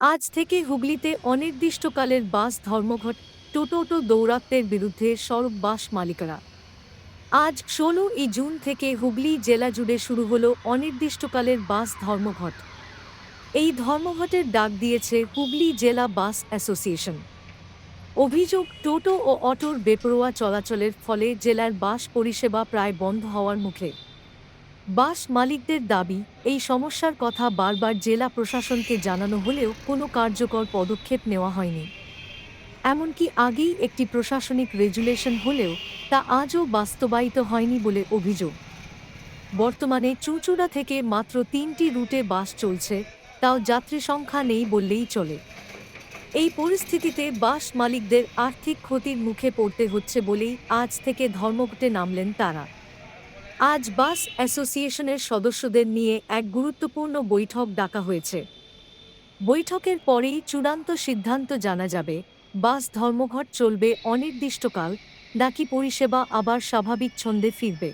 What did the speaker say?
আজ থেকে হুগলিতে অনির্দিষ্টকালের বাস ধর্মঘট, টোটোটো দৌরাত্মের বিরুদ্ধে সরব বাস মালিকারা আজ ষোলো ই জুন থেকে হুগলি জেলা জুড়ে শুরু হলো অনির্দিষ্টকালের বাস ধর্মঘট। এই ধর্মঘটের ডাক দিয়েছে হুগলি জেলা বাস অ্যাসোসিয়েশন। অভিযোগ, টোটো ও অটোর বেপরোয়া চলাচলের ফলে জেলার বাস পরিষেবা প্রায় বন্ধ হওয়ার মুখে। বাস মালিকদের দাবি, এই সমস্যার কথা বারবার জেলা প্রশাসনকে জানানো হলেও কোনো কার্যকর পদক্ষেপ নেওয়া হয়নি। এমনকি আগেই একটি প্রশাসনিক রেজুলেশন হলেও তা আজও বাস্তবায়িত হয়নি বলে অভিযোগ। বর্তমানে চুঁচুড়া থেকে মাত্র তিনটি রুটে বাস চলছে, তাও যাত্রী সংখ্যা নেই বললেই চলে। এই পরিস্থিতিতে বাস মালিকদের আর্থিক ক্ষতির মুখে পড়তে হচ্ছে বলেই আজ থেকে ধর্মঘটে নামলেন তারা। আজ বাস অ্যাসোসিয়েশনের সদস্যদের নিয়ে এক গুরুত্বপূর্ণ বৈঠক ডাকা হয়েছে। বৈঠকের পরেই চূড়ান্ত সিদ্ধান্ত জানা যাবে, বাস ধর্মঘট চলবে অনির্দিষ্টকাল, নাকি পরিষেবা আবার স্বাভাবিক ছন্দে ফিরবে।